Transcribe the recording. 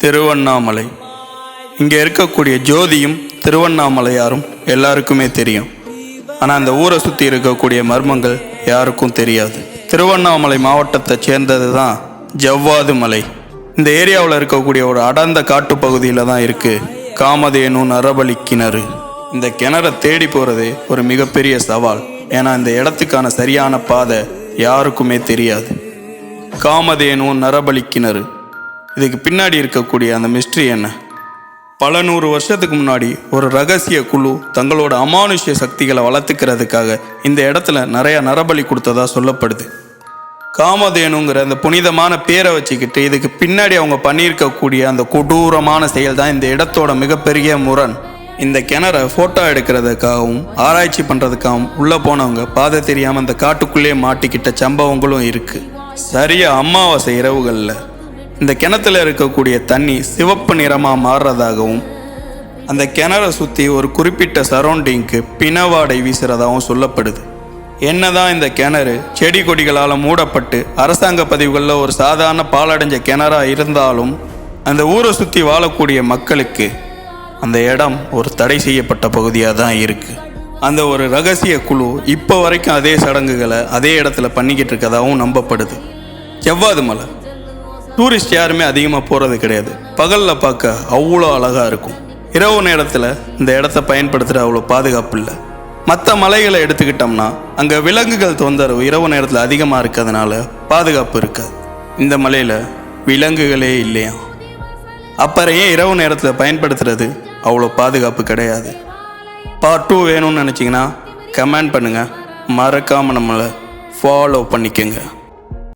திருவண்ணாமலை. இங்கே இருக்கக்கூடிய ஜோதியும் திருவண்ணாமலையாரும் எல்லாருக்குமே தெரியும். ஆனால் அந்த ஊரை சுற்றி இருக்கக்கூடிய மர்மங்கள் யாருக்கும் தெரியாது. திருவண்ணாமலை மாவட்டத்தை சேர்ந்தது தான் ஜவ்வாது மலை. இந்த ஏரியாவில் இருக்கக்கூடிய ஒரு அடர்ந்த காட்டுப்பகுதியில் தான் இருக்குது காமதேனு நரபலி கிணறு. இந்த கிணறை தேடி போகிறதே ஒரு மிகப்பெரிய சவால். ஏன்னா இந்த இடத்துக்கான சரியான பாதை யாருக்குமே தெரியாது. காமதேனு நரபலி கிணறு. இதுக்கு பின்னாடி இருக்கக்கூடிய அந்த மிஸ்ட்ரி என்ன? பல நூறு வருஷத்துக்கு முன்னாடி ஒரு ரகசிய குழு தங்களோட அமானுஷ்ய சக்திகளை வளர்த்துக்கிறதுக்காக இந்த இடத்துல நிறைய நரபலி கொடுத்ததா சொல்லப்படுது. காமதேனுங்கிற அந்த புனிதமான பேரை வச்சுக்கிட்டு இதுக்கு பின்னாடி அவங்க பண்ணியிருக்கக்கூடிய அந்த கொடூரமான செயல் தான் இந்த இடத்தோட மிகப்பெரிய முரண். இந்த கிணறை ஃபோட்டோ எடுக்கிறதுக்காகவும் ஆராய்ச்சி பண்ணுறதுக்காகவும் உள்ளே போனவங்க பாதை தெரியாமல் அந்த காட்டுக்குள்ளேயே மாட்டிக்கிட்ட சம்பவங்களும் இருக்குது சரியா அமாவாசை இரவுகளில் இந்த கிணத்துல இருக்கக்கூடிய தண்ணி சிவப்பு நிறமாக மாறுறதாகவும் அந்த கிணறை சுற்றி ஒரு குறிப்பிட்ட சரௌண்டிங்க்கு பிணவாடை வீசுறதாகவும் சொல்லப்படுது. என்னதான் இந்த கிணறு செடி கொடிகளால் மூடப்பட்டு அரசாங்க பதிவுகளில் ஒரு சாதாரண பாலடைஞ்ச கிணறாக இருந்தாலும் அந்த ஊரை சுற்றி வாழக்கூடிய மக்களுக்கு அந்த இடம் ஒரு தடை செய்யப்பட்ட பகுதியாக தான் இருக்குது அந்த ஒரு ரகசிய குழு இப்போ வரைக்கும் அதே சடங்குகளை அதே இடத்துல பண்ணிக்கிட்டு இருக்கதாகவும் நம்பப்படுது. செவ்வாது மலை டூரிஸ்ட் யாருமே அதிகமாக போகிறது கிடையாது. பகலில் பார்க்க அவ்வளோ அழகாக இருக்கும். இரவு நேரத்தில் இந்த இடத்த பயன்படுத்துகிற அவ்வளோ பாதுகாப்பு இல்லை. மற்ற மலைகளை எடுத்துக்கிட்டோம்னா அங்கே விலங்குகள் தொந்தரவு இரவு நேரத்தில் அதிகமாக இருக்கிறதுனால பாதுகாப்பு இருக்காது. இந்த மலையில் விலங்குகளே இல்லையா? அப்புறம் ஏன் இரவு நேரத்தில் பயன்படுத்துறது அவ்வளோ பாதுகாப்பு கிடையாது? பார்ட் டூ வேணும்னு நினச்சிங்கன்னா கமெண்ட் பண்ணுங்கள் மறக்காமல் நம்மளை ஃபாலோ பண்ணிக்கோங்க.